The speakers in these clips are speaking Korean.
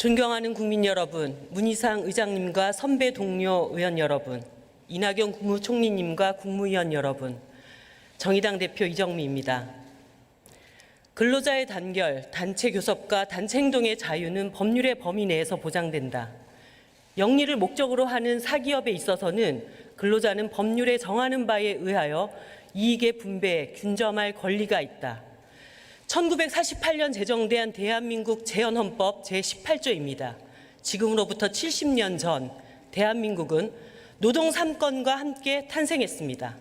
존경하는 국민 여러분, 문희상 의장님과 선배 동료 의원 여러분, 이낙연 국무총리님과 국무위원 여러분, 정의당 대표 이정미입니다. 근로자의 단결, 단체 교섭과 단체 행동의 자유는 법률의 범위 내에서 보장된다. 영리를 목적으로 하는 사기업에 있어서는 근로자는 법률에 정하는 바에 의하여 이익의 분배에 균점할 권리가 있다. 1948년 제정된 대한민국 재헌헌법 제18조입니다. 지금으로부터 70년 전 대한민국은 노동 3권과 함께 탄생했습니다.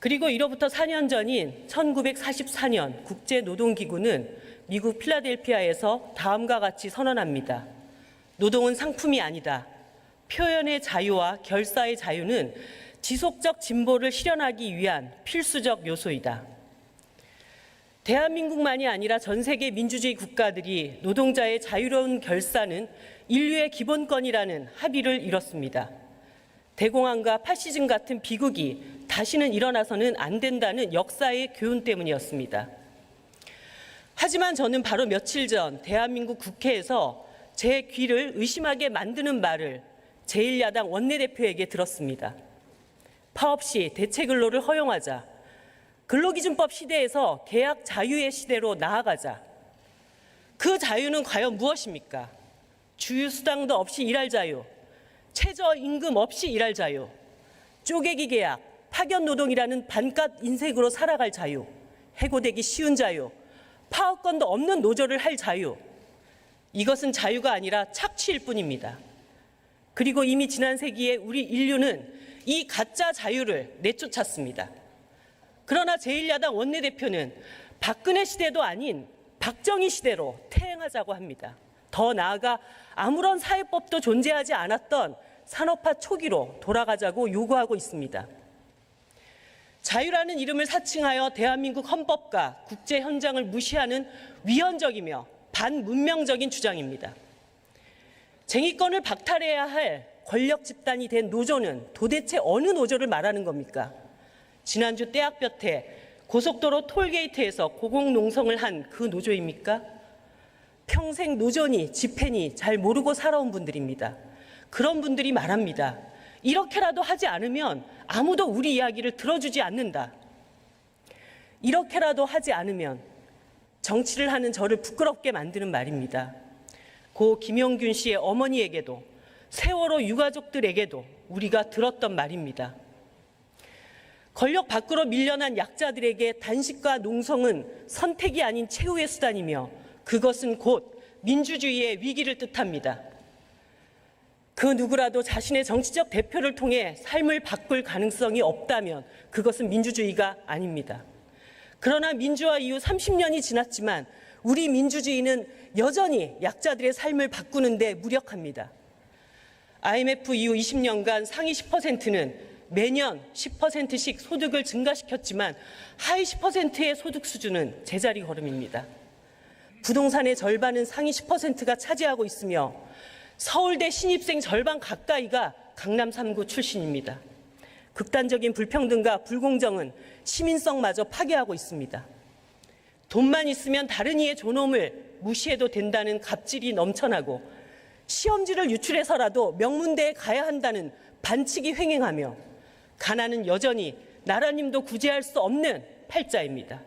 그리고 이로부터 4년 전인 1944년 국제노동기구는 미국 필라델피아에서 다음과 같이 선언합니다. 노동은 상품이 아니다. 표현의 자유와 결사의 자유는 지속적 진보를 실현하기 위한 필수적 요소이다. 대한민국만이 아니라 전 세계 민주주의 국가들이 노동자의 자유로운 결사는 인류의 기본권이라는 합의를 이뤘습니다. 대공황과 파시즘 같은 비극이 다시는 일어나서는 안 된다는 역사의 교훈 때문이었습니다. 하지만 저는 바로 며칠 전 대한민국 국회에서 제 귀를 의심하게 만드는 말을 제1야당 원내대표에게 들었습니다. 파업 시 대체 근로를 허용하자. 근로기준법 시대에서 계약 자유의 시대로 나아가자. 그 자유는 과연 무엇입니까? 주휴수당도 없이 일할 자유, 최저임금 없이 일할 자유, 쪼개기 계약, 파견 노동이라는 반값 인생으로 살아갈 자유, 해고되기 쉬운 자유, 파업권도 없는 노조를 할 자유. 이것은 자유가 아니라 착취일 뿐입니다. 그리고 이미 지난 세기에 우리 인류는 이 가짜 자유를 내쫓았습니다. 그러나 제1야당 원내대표는 박근혜 시대도 아닌 박정희 시대로 퇴행하자고 합니다. 더 나아가 아무런 사회법도 존재하지 않았던 산업화 초기로 돌아가자고 요구하고 있습니다. 자유라는 이름을 사칭하여 대한민국 헌법과 국제 현장을 무시하는 위헌적이며 반문명적인 주장입니다. 쟁의권을 박탈해야 할 권력 집단이 된 노조는 도대체 어느 노조를 말하는 겁니까? 지난주 떼약볕에 고속도로 톨게이트에서 고공농성을 한 그 노조입니까? 평생 노조니 집회니 잘 모르고 살아온 분들입니다. 그런 분들이 말합니다. 이렇게라도 하지 않으면 아무도 우리 이야기를 들어주지 않는다. 이렇게라도 하지 않으면 정치를 하는 저를 부끄럽게 만드는 말입니다. 고 김용균 씨의 어머니에게도 세월호 유가족들에게도 우리가 들었던 말입니다. 권력 밖으로 밀려난 약자들에게 단식과 농성은 선택이 아닌 최후의 수단이며 그것은 곧 민주주의의 위기를 뜻합니다. 그 누구라도 자신의 정치적 대표를 통해 삶을 바꿀 가능성이 없다면 그것은 민주주의가 아닙니다. 그러나 민주화 이후 30년이 지났지만 우리 민주주의는 여전히 약자들의 삶을 바꾸는데 무력합니다. IMF 이후 20년간 상위 10%는 매년 10%씩 소득을 증가시켰지만 하위 10%의 소득 수준은 제자리 걸음입니다. 부동산의 절반은 상위 10%가 차지하고 있으며 서울대 신입생 절반 가까이가 강남 3구 출신입니다. 극단적인 불평등과 불공정은 시민성마저 파괴하고 있습니다. 돈만 있으면 다른 이의 존엄을 무시해도 된다는 갑질이 넘쳐나고 시험지를 유출해서라도 명문대에 가야 한다는 반칙이 횡행하며 가난은 여전히 나라님도 구제할 수 없는 팔자입니다.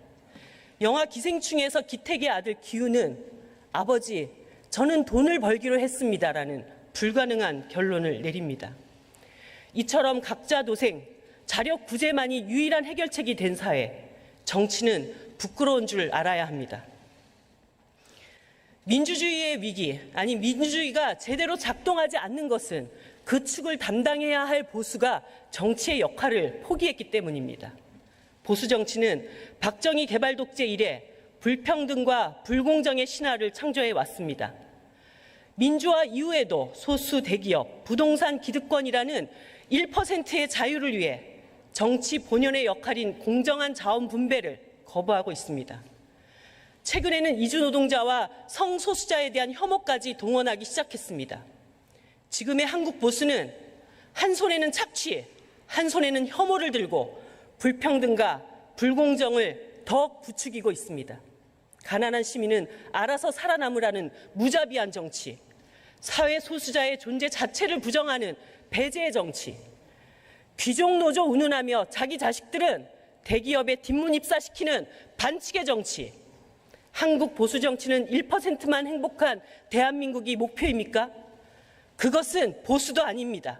영화 기생충에서 기택의 아들 기우는 아버지 저는 돈을 벌기로 했습니다라는 불가능한 결론을 내립니다. 이처럼 각자 도생, 자력 구제만이 유일한 해결책이 된 사회, 정치는 부끄러운 줄 알아야 합니다. 민주주의의 위기, 아니 민주주의가 제대로 작동하지 않는 것은 그 축을 담당해야 할 보수가 정치의 역할을 포기했기 때문입니다. 보수 정치는 박정희 개발 독재 이래 불평등과 불공정의 신화를 창조해 왔습니다. 민주화 이후에도 소수 대기업, 부동산 기득권이라는 1%의 자유를 위해 정치 본연의 역할인 공정한 자원 분배를 거부하고 있습니다. 최근에는 이주 노동자와 성소수자에 대한 혐오까지 동원하기 시작했습니다. 지금의 한국 보수는 한 손에는 착취, 한 손에는 혐오를 들고 불평등과 불공정을 더욱 부추기고 있습니다. 가난한 시민은 알아서 살아남으라는 무자비한 정치, 사회 소수자의 존재 자체를 부정하는 배제의 정치, 귀족 노조 운운하며 자기 자식들은 대기업에 뒷문 입사시키는 반칙의 정치, 한국 보수 정치는 1%만 행복한 대한민국이 목표입니까? 그것은 보수도 아닙니다.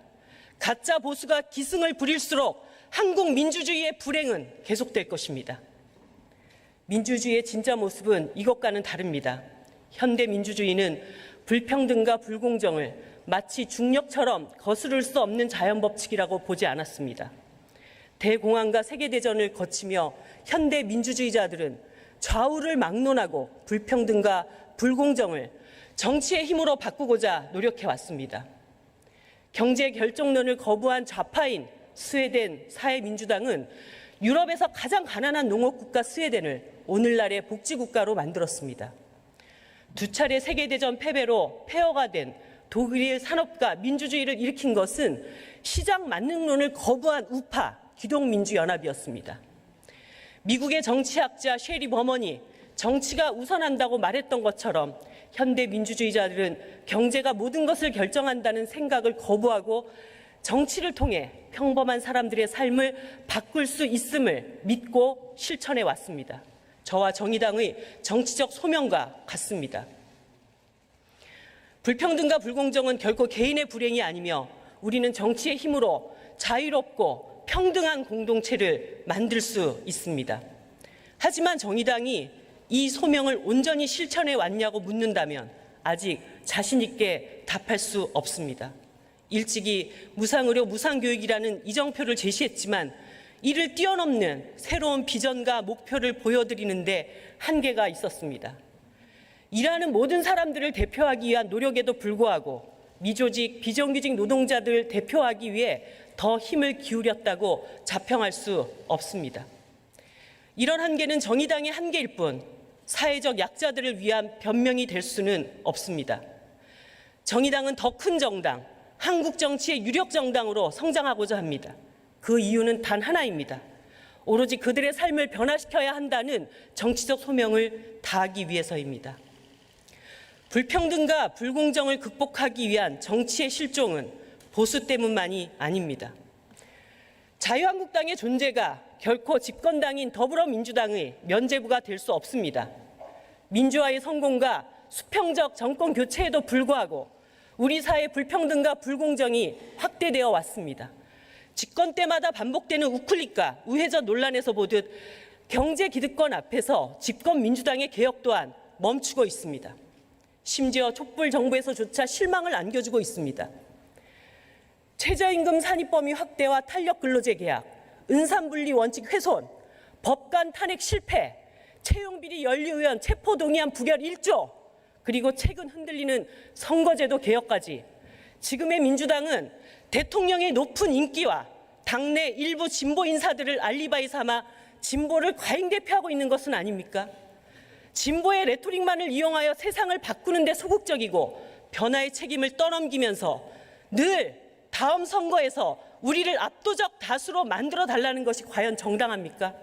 가짜 보수가 기승을 부릴수록 한국 민주주의의 불행은 계속될 것입니다. 민주주의의 진짜 모습은 이것과는 다릅니다. 현대 민주주의는 불평등과 불공정을 마치 중력처럼 거스를 수 없는 자연 법칙이라고 보지 않았습니다. 대공황과 세계대전을 거치며 현대 민주주의자들은 좌우를 막론하고 불평등과 불공정을 정치의 힘으로 바꾸고자 노력해 왔습니다. 경제 결정론을 거부한 좌파인 스웨덴 사회민주당은 유럽에서 가장 가난한 농업국가 스웨덴을 오늘날의 복지국가로 만들었습니다. 두 차례 세계대전 패배로 폐허가 된 독일의 산업과 민주주의를 일으킨 것은 시장 만능론을 거부한 우파 기독민주연합이었습니다. 미국의 정치학자 쉐리 버먼이 정치가 우선한다고 말했던 것처럼 현대 민주주의자들은 경제가 모든 것을 결정한다는 생각을 거부하고 정치를 통해 평범한 사람들의 삶을 바꿀 수 있음을 믿고 실천해 왔습니다. 저와 정의당의 정치적 소명과 같습니다. 불평등과 불공정은 결코 개인의 불행이 아니며 우리는 정치의 힘으로 자유롭고 평등한 공동체를 만들 수 있습니다. 하지만 정의당이 이 소명을 온전히 실천해 왔냐고 묻는다면 아직 자신 있게 답할 수 없습니다. 일찍이 무상의료 무상교육이라는 이정표를 제시했지만 이를 뛰어넘는 새로운 비전과 목표를 보여드리는데 한계가 있었습니다. 일하는 모든 사람들을 대표하기 위한 노력에도 불구하고 미조직, 비정규직 노동자들 대표하기 위해 더 힘을 기울였다고 자평할 수 없습니다. 이런 한계는 정의당의 한계일 뿐 사회적 약자들을 위한 변명이 될 수는 없습니다. 정의당은 더 큰 정당, 한국 정치의 유력 정당으로 성장하고자 합니다. 그 이유는 단 하나입니다. 오로지 그들의 삶을 변화시켜야 한다는 정치적 소명을 다하기 위해서입니다. 불평등과 불공정을 극복하기 위한 정치의 실종은 보수 때문만이 아닙니다. 자유한국당의 존재가 결코 집권당인 더불어민주당의 면제부가 될 수 없습니다. 민주화의 성공과 수평적 정권 교체에도 불구하고 우리 사회 불평등과 불공정이 확대되어 왔습니다. 집권 때마다 반복되는 우클릭과 우회전 논란에서 보듯 경제 기득권 앞에서 집권 민주당의 개혁 또한 멈추고 있습니다. 심지어 촛불 정부에서조차 실망을 안겨주고 있습니다. 최저임금 산입 범위 확대와 탄력 근로제 계약, 은산분리 원칙 훼손, 법관 탄핵 실패, 채용비리 연리의원 체포 동의안 부결 1조, 그리고 최근 흔들리는 선거제도 개혁까지 지금의 민주당은 대통령의 높은 인기와 당내 일부 진보 인사들을 알리바이 삼아 진보를 과잉 대표하고 있는 것은 아닙니까? 진보의 레토릭만을 이용하여 세상을 바꾸는 데 소극적이고 변화의 책임을 떠넘기면서 늘 다음 선거에서 우리를 압도적 다수로 만들어 달라는 것이 과연 정당합니까?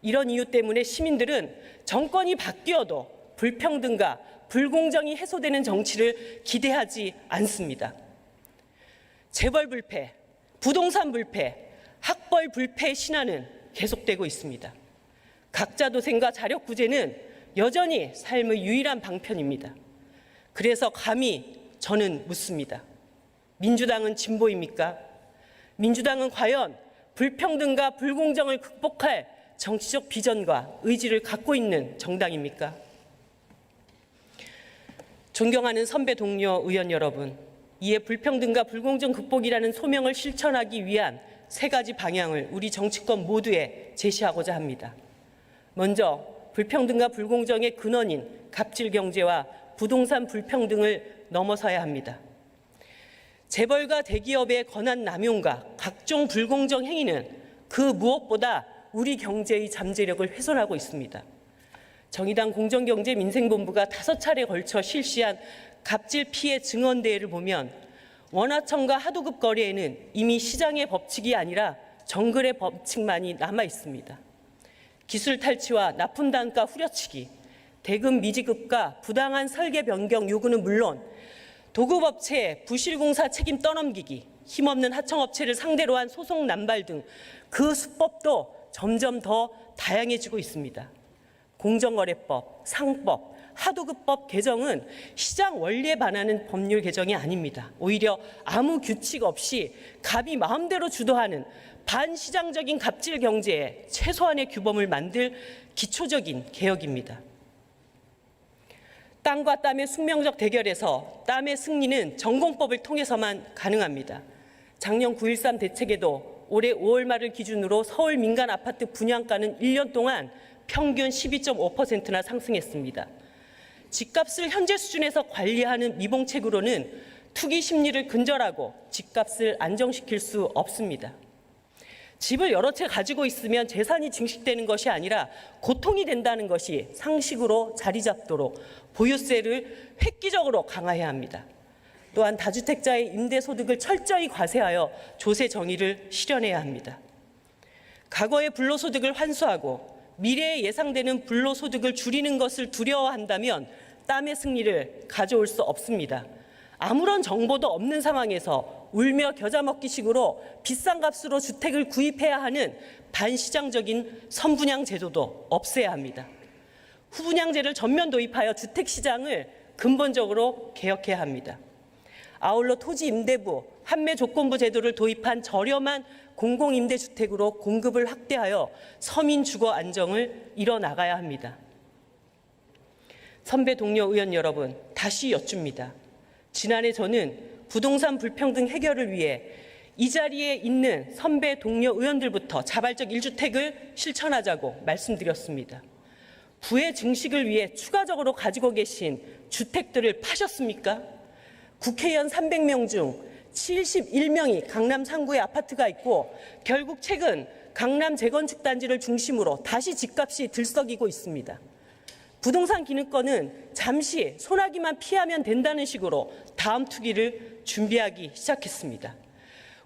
이런 이유 때문에 시민들은 정권이 바뀌어도 불평등과 불공정이 해소되는 정치를 기대하지 않습니다. 재벌 불패, 부동산 불패, 학벌 불패 신화는 계속되고 있습니다. 각자 도생과 자력 구제는 여전히 삶의 유일한 방편입니다. 그래서 감히 저는 묻습니다. 민주당은 진보입니까? 민주당은 과연 불평등과 불공정을 극복할 정치적 비전과 의지를 갖고 있는 정당입니까? 존경하는 선배 동료 의원 여러분, 이에 불평등과 불공정 극복이라는 소명을 실천하기 위한 세 가지 방향을 우리 정치권 모두에 제시하고자 합니다. 먼저 불평등과 불공정의 근원인 갑질 경제와 부동산 불평등을 넘어서야 합니다. 재벌과 대기업의 권한 남용과 각종 불공정 행위는 그 무엇보다 우리 경제의 잠재력을 훼손하고 있습니다. 정의당 공정경제 민생본부가 다섯 차례 걸쳐 실시한 갑질 피해 증언 대회를 보면 원화청과 하도급 거래에는 이미 시장의 법칙이 아니라 정글의 법칙만이 남아 있습니다. 기술 탈취와 납품 단가 후려치기, 대금 미지급과 부당한 설계 변경 요구는 물론 도급업체 부실공사 책임 떠넘기기, 힘없는 하청업체를 상대로 한 소송 남발 등 그 수법도 점점 더 다양해지고 있습니다. 공정거래법, 상법, 하도급법 개정은 시장 원리에 반하는 법률 개정이 아닙니다. 오히려 아무 규칙 없이 갑이 마음대로 주도하는 반시장적인 갑질 경제에 최소한의 규범을 만들 기초적인 개혁입니다. 땅과 땀의 숙명적 대결에서 땀의 승리는 전공법을 통해서만 가능합니다. 작년 9.13 대책에도 올해 5월 말을 기준으로 서울 민간 아파트 분양가는 1년 동안 평균 12.5%나 상승했습니다. 집값을 현재 수준에서 관리하는 미봉책으로는 투기 심리를 근절하고 집값을 안정시킬 수 없습니다. 집을 여러 채 가지고 있으면 재산이 증식되는 것이 아니라 고통이 된다는 것이 상식으로 자리 잡도록 보유세를 획기적으로 강화해야 합니다. 또한 다주택자의 임대소득을 철저히 과세하여 조세 정의를 실현해야 합니다. 과거의 불로소득을 환수하고 미래에 예상되는 불로소득을 줄이는 것을 두려워한다면 땀의 승리를 가져올 수 없습니다. 아무런 정보도 없는 상황에서 울며 겨자 먹기식으로 비싼 값으로 주택을 구입해야 하는 반시장적인 선분양 제도도 없애야 합니다. 후분양제를 전면 도입하여 주택 시장을 근본적으로 개혁해야 합니다. 아울러 토지 임대부, 판매 조건부 제도를 도입한 저렴한 공공임대주택으로 공급을 확대하여 서민 주거 안정을 이뤄나가야 합니다. 선배 동료 의원 여러분, 다시 여쭙니다. 지난해 저는 부동산 불평등 해결을 위해 이 자리에 있는 선배 동료 의원들부터 자발적 1주택을 실천하자고 말씀드렸습니다. 부의 증식을 위해 추가적으로 가지고 계신 주택들을 파셨습니까? 국회의원 300명 중 71명이 강남 상구에 아파트가 있고 결국 최근 강남 재건축 단지를 중심으로 다시 집값이 들썩이고 있습니다. 부동산 기능권은 잠시 소나기만 피하면 된다는 식으로 다음 투기를 준비하기 시작했습니다.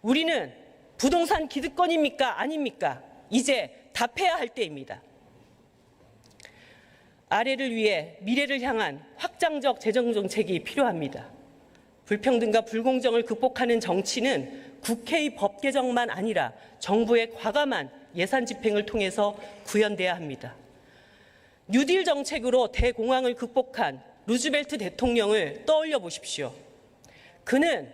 우리는 부동산 기득권입니까? 아닙니까? 이제 답해야 할 때입니다. 아래를 위해 미래를 향한 확장적 재정 정책이 필요합니다. 불평등과 불공정을 극복하는 정치는 국회의 법 개정만 아니라 정부의 과감한 예산 집행을 통해서 구현돼야 합니다. 뉴딜 정책으로 대공황을 극복한 루즈벨트 대통령을 떠올려 보십시오. 그는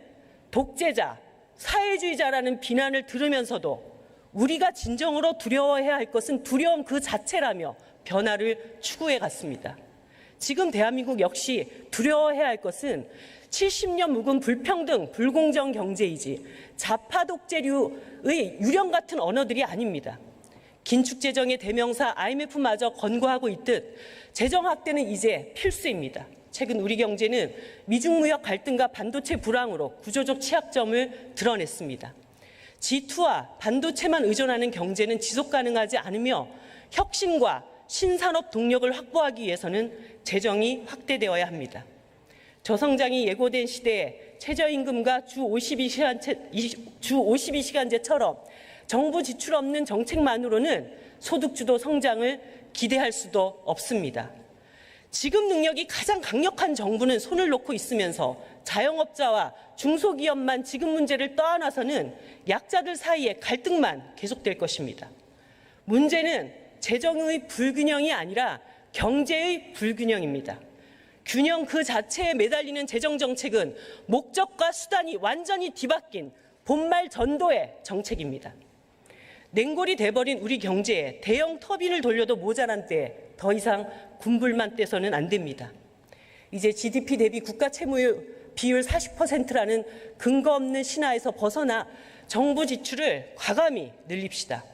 독재자, 사회주의자라는 비난을 들으면서도 우리가 진정으로 두려워해야 할 것은 두려움 그 자체라며 변화를 추구해 갔습니다. 지금 대한민국 역시 두려워해야 할 것은 70년 묵은 불평등, 불공정 경제이지 좌파 독재류의 유령 같은 언어들이 아닙니다. 긴축 재정의 대명사 IMF마저 권고하고 있듯 재정 확대는 이제 필수입니다. 최근 우리 경제는 미중 무역 갈등과 반도체 불황으로 구조적 취약점을 드러냈습니다. G2와 반도체만 의존하는 경제는 지속 가능하지 않으며 혁신과 신산업 동력을 확보하기 위해서는 재정이 확대되어야 합니다. 저성장이 예고된 시대에 최저임금과 주 52시간제, 주 52시간제처럼 정부 지출 없는 정책만으로는 소득주도 성장을 기대할 수도 없습니다. 지금 능력이 가장 강력한 정부는 손을 놓고 있으면서 자영업자와 중소기업만 지금 문제를 떠안아서는 약자들 사이의 갈등만 계속될 것입니다. 문제는 재정의 불균형이 아니라 경제의 불균형입니다. 균형 그 자체에 매달리는 재정 정책은 목적과 수단이 완전히 뒤바뀐 본말 전도의 정책입니다. 냉골이 돼버린 우리 경제에 대형 터빈을 돌려도 모자란 때더 이상 군불만 떼서는 안 됩니다. 이제 GDP 대비 국가 채무율 비율 40%라는 근거 없는 신화에서 벗어나 정부 지출을 과감히 늘립시다.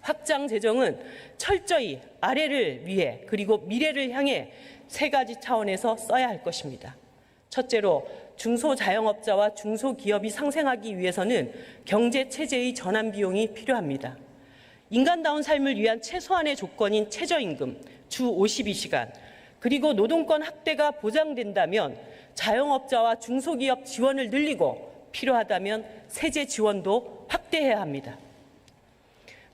확장 재정은 철저히 아래를 위해 그리고 미래를 향해 세 가지 차원에서 써야 할 것입니다. 첫째로 중소자영업자와 중소기업이 상생하기 위해서는 경제 체제의 전환 비용이 필요합니다. 인간다운 삶을 위한 최소한의 조건인 최저임금, 주 52시간, 그리고 노동권 확대가 보장된다면 자영업자와 중소기업 지원을 늘리고 필요하다면 세제 지원도 확대해야 합니다.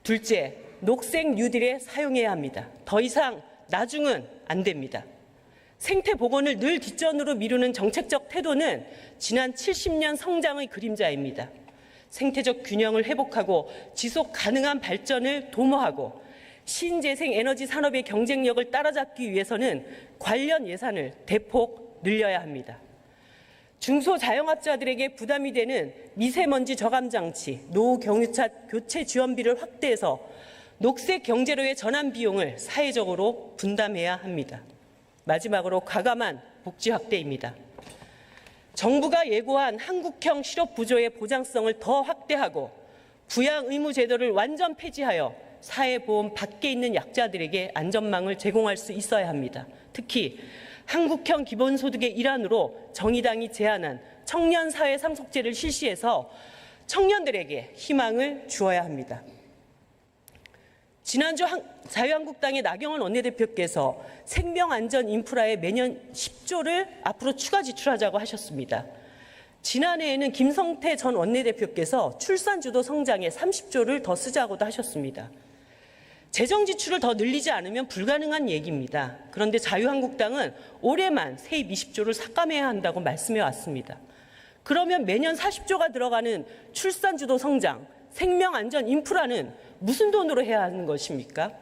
둘째, 녹색 뉴딜에 사용해야 합니다. 더 이상 나중은 안 됩니다. 생태 복원을 늘 뒷전으로 미루는 정책적 태도는 지난 70년 성장의 그림자입니다. 생태적 균형을 회복하고 지속 가능한 발전을 도모하고 신재생 에너지 산업의 경쟁력을 따라잡기 위해서는 관련 예산을 대폭 늘려야 합니다. 중소자영업자들에게 부담이 되는 미세먼지 저감 장치, 노후 경유차 교체 지원비를 확대해서 녹색 경제로의 전환 비용을 사회적으로 분담해야 합니다. 마지막으로 과감한 복지 확대입니다. 정부가 예고한 한국형 실업 부조의 보장성을 더 확대하고 부양 의무 제도를 완전 폐지하여 사회보험 밖에 있는 약자들에게 안전망을 제공할 수 있어야 합니다. 특히 한국형 기본소득의 일환으로 정의당이 제안한 청년 사회 상속제를 실시해서 청년들에게 희망을 주어야 합니다. 지난주 한- 자유한국당의 나경원 원내대표께서 생명안전 인프라에 매년 10조를 앞으로 추가 지출하자고 하셨습니다. 지난해에는 김성태 전 원내대표께서 출산주도 성장에 30조를 더 쓰자고도 하셨습니다. 재정 지출을 더 늘리지 않으면 불가능한 얘기입니다. 그런데 자유한국당은 올해만 세입 20조를 삭감해야 한다고 말씀해 왔습니다. 그러면 매년 40조가 들어가는 출산주도 성장, 생명안전 인프라는 무슨 돈으로 해야 하는 것입니까?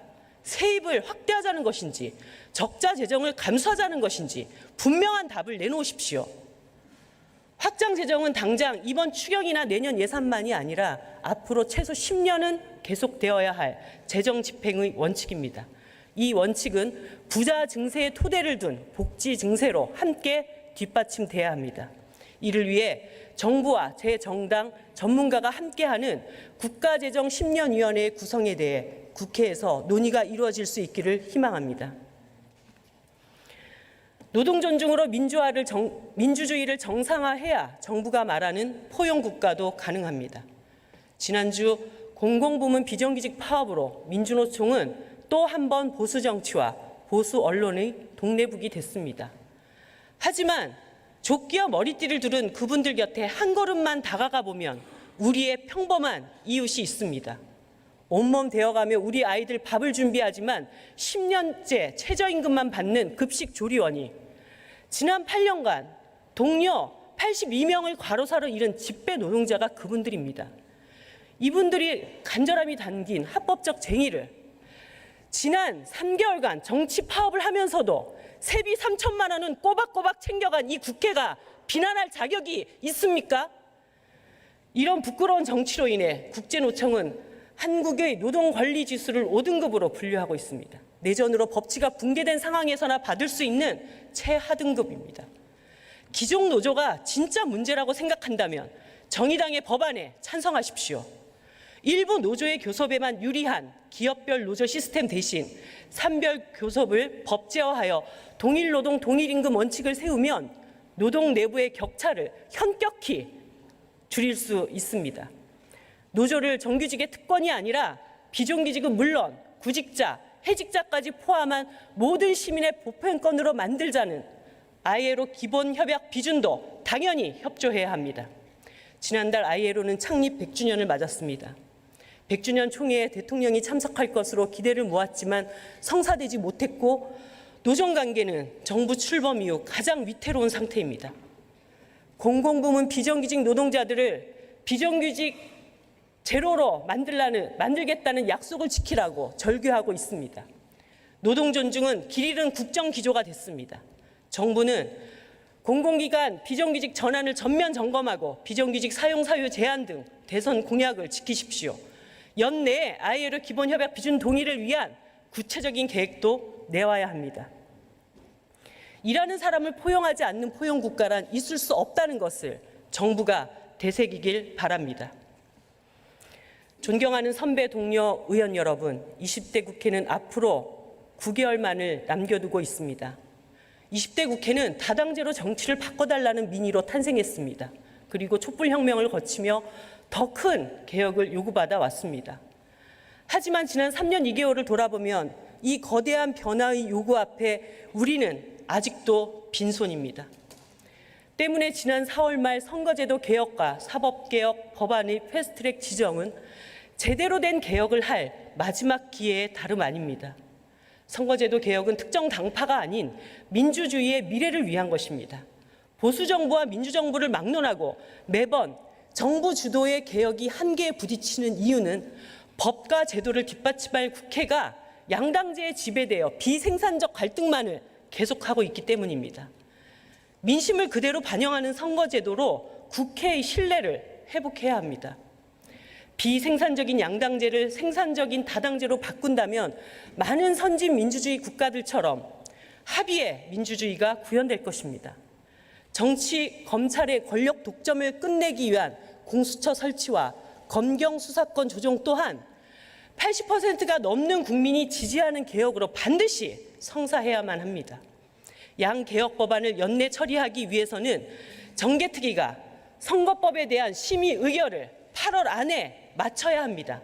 세입을 확대하자는 것인지, 적자 재정을 감수하자는 것인지 분명한 답을 내놓으십시오. 확장 재정은 당장 이번 추경이나 내년 예산만이 아니라 앞으로 최소 10년은 계속되어야 할 재정 집행의 원칙입니다. 이 원칙은 부자 증세에 토대를 둔 복지 증세로 함께 뒷받침돼야 합니다. 이를 위해 정부와 제 정당 전문가가 함께하는 국가재정 10년위원회 구성에 대해 국회에서 논의가 이루어질 수 있기를 희망합니다. 노동 존중으로 민주화를 정, 민주주의를 정상화해야 정부가 말하는 포용 국가도 가능합니다. 지난주 공공부문 비정규직 파업으로 민주노총은 또 한 번 보수 정치와 보수 언론의 동네북이 됐습니다. 하지만 조끼와 머리띠를 두른 그분들 곁에 한 걸음만 다가가 보면 우리의 평범한 이웃이 있습니다. 온몸 되어가며 우리 아이들 밥을 준비하지만 10년째 최저임금만 받는 급식 조리원이 지난 8년간 동료 82명을 과로사로 잃은 집배 노동자가 그분들입니다. 이분들이 간절함이 담긴 합법적 쟁의를 지난 3개월간 정치 파업을 하면서도 세비 3천만 원은 꼬박꼬박 챙겨간 이 국회가 비난할 자격이 있습니까? 이런 부끄러운 정치로 인해 국제노총은 한국의 노동 권리 지수를 5등급으로 분류하고 있습니다. 내전으로 법치가 붕괴된 상황에서나 받을 수 있는 최하등급입니다. 기종 노조가 진짜 문제라고 생각한다면 정의당의 법안에 찬성하십시오. 일부 노조의 교섭에만 유리한 기업별 노조 시스템 대신 산별 교섭을 법제화하여 동일 노동 동일 임금 원칙을 세우면 노동 내부의 격차를 현격히 줄일 수 있습니다. 노조를 정규직의 특권이 아니라 비정규직은 물론 구직자, 해직자까지 포함한 모든 시민의 보편권으로 만들자는 ILO 기본 협약 비준도 당연히 협조해야 합니다. 지난달 ILO는 창립 100주년을 맞았습니다. 100주년 총회에 대통령이 참석할 것으로 기대를 모았지만 성사되지 못했고 노정 관계는 정부 출범 이후 가장 위태로운 상태입니다. 공공부문 비정규직 노동자들을 비정규직 제로로 만들라는 만들겠다는 약속을 지키라고 절규하고 있습니다. 노동 존중은 길 잃은 국정 기조가 됐습니다. 정부는 공공기관 비정규직 전환을 전면 점검하고 비정규직 사용 사유 제한 등 대선 공약을 지키십시오. 연내에 ILO 기본 협약 비준 동의를 위한 구체적인 계획도 내와야 합니다. 일하는 사람을 포용하지 않는 포용 국가란 있을 수 없다는 것을 정부가 되새기길 바랍니다. 존경하는 선배 동료 의원 여러분, 20대 국회는 앞으로 9개월만을 남겨두고 있습니다. 20대 국회는 다당제로 정치를 바꿔달라는 민의로 탄생했습니다. 그리고 촛불혁명을 거치며 더 큰 개혁을 요구받아 왔습니다. 하지만 지난 3년 2개월을 돌아보면 이 거대한 변화의 요구 앞에 우리는 아직도 빈손입니다. 때문에 지난 4월 말 선거제도 개혁과 사법개혁 법안의 패스트트랙 지정은 제대로 된 개혁을 할 마지막 기회의 다름 아닙니다. 선거제도 개혁은 특정 당파가 아닌 민주주의의 미래를 위한 것입니다. 보수 정부와 민주 정부를 막론하고 매번 정부 주도의 개혁이 한계에 부딪히는 이유는 법과 제도를 뒷받침할 국회가 양당제에 지배되어 비생산적 갈등만을 계속하고 있기 때문입니다. 민심을 그대로 반영하는 선거제도로 국회의 신뢰를 회복해야 합니다. 비생산적인 양당제를 생산적인 다당제로 바꾼다면 많은 선진 민주주의 국가들처럼 합의의 민주주의가 구현될 것입니다. 정치, 검찰의 권력 독점을 끝내기 위한 공수처 설치와 검경 수사권 조정 또한 80%가 넘는 국민이 지지하는 개혁으로 반드시 성사해야만 합니다. 양 개혁 법안을 연내 처리하기 위해서는 정개특위가 선거법에 대한 심의 의결을 8월 안에 마쳐야 합니다.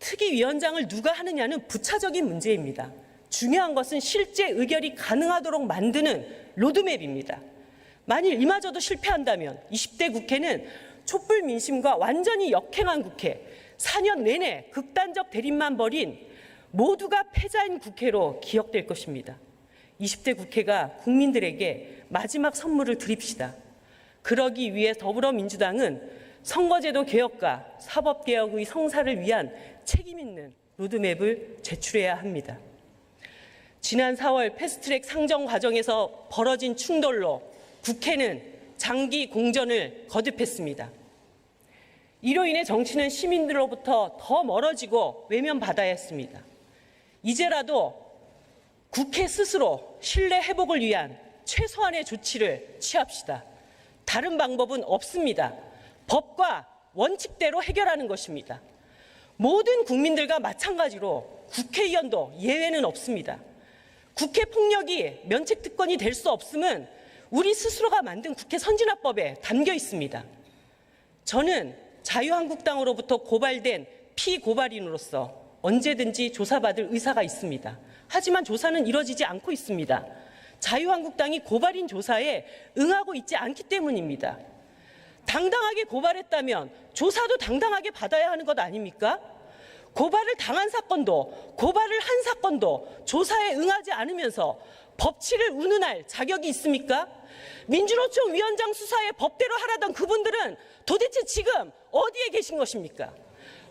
특위위원장을 누가 하느냐는 부차적인 문제입니다. 중요한 것은 실제 의결이 가능하도록 만드는 로드맵입니다. 만일 이마저도 실패한다면 20대 국회는 촛불 민심과 완전히 역행한 국회, 4년 내내 극단적 대립만 벌인 모두가 패자인 국회로 기억될 것입니다. 20대 국회가 국민들에게 마지막 선물을 드립시다. 그러기 위해 더불어민주당은 선거제도 개혁과 사법개혁의 성사를 위한 책임 있는 로드맵을 제출해야 합니다. 지난 4월 패스트트랙 상정 과정에서 벌어진 충돌로 국회는 장기 공전을 거듭했습니다. 이로 인해 정치는 시민들로부터 더 멀어지고 외면받아야 했습니다. 이제라도 국회 스스로 신뢰 회복을 위한 최소한의 조치를 취합시다. 다른 방법은 없습니다. 법과 원칙대로 해결하는 것입니다. 모든 국민들과 마찬가지로 국회의원도 예외는 없습니다. 국회 폭력이 면책 특권이 될 수 없음은 우리 스스로가 만든 국회 선진화법에 담겨 있습니다. 저는 자유한국당으로부터 고발된 피고발인으로서 언제든지 조사받을 의사가 있습니다. 하지만 조사는 이뤄지지 않고 있습니다. 자유한국당이 고발인 조사에 응하고 있지 않기 때문입니다. 당당하게 고발했다면 조사도 당당하게 받아야 하는 것 아닙니까? 고발을 당한 사건도 고발을 한 사건도 조사에 응하지 않으면서 법치를 운운할 자격이 있습니까? 민주노총 위원장 수사에 법대로 하라던 그분들은 도대체 지금 어디에 계신 것입니까?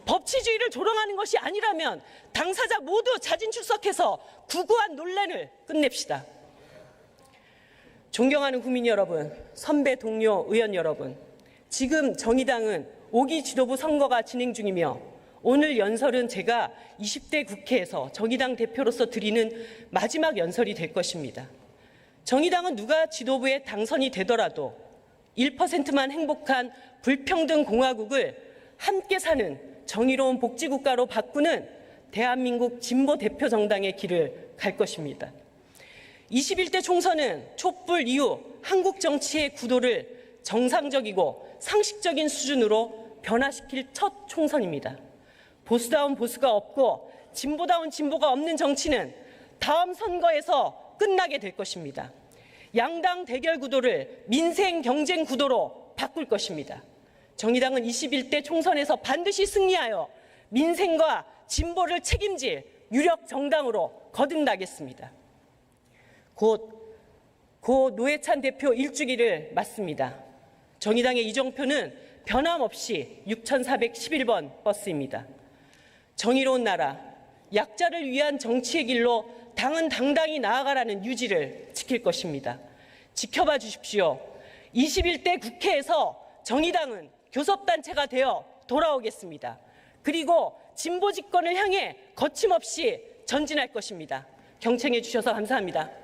법치주의를 조롱하는 것이 아니라면 당사자 모두 자진 출석해서 구구한 논란을 끝냅시다. 존경하는 국민 여러분, 선배 동료 의원 여러분, 지금 정의당은 5기 지도부 선거가 진행 중이며 오늘 연설은 제가 20대 국회에서 정의당 대표로서 드리는 마지막 연설이 될 것입니다. 정의당은 누가 지도부에 당선이 되더라도 1%만 행복한 불평등 공화국을 함께 사는 정의로운 복지국가로 바꾸는 대한민국 진보 대표 정당의 길을 갈 것입니다. 21대 총선은 촛불 이후 한국 정치의 구도를 정상적이고 상식적인 수준으로 변화시킬 첫 총선입니다. 보수다운 보수가 없고 진보다운 진보가 없는 정치는 다음 선거에서 끝나게 될 것입니다. 양당 대결 구도를 민생 경쟁 구도로 바꿀 것입니다. 정의당은 21대 총선에서 반드시 승리하여 민생과 진보를 책임질 유력 정당으로 거듭나겠습니다. 곧 고 노회찬 대표 일주기를 맞습니다. 정의당의 이정표는 변함없이 6411번 버스입니다. 정의로운 나라, 약자를 위한 정치의 길로 당은 당당히 나아가라는 유지를 지킬 것입니다. 지켜봐 주십시오. 21대 국회에서 정의당은 교섭단체가 되어 돌아오겠습니다. 그리고 진보 집권을 향해 거침없이 전진할 것입니다. 경청해 주셔서 감사합니다.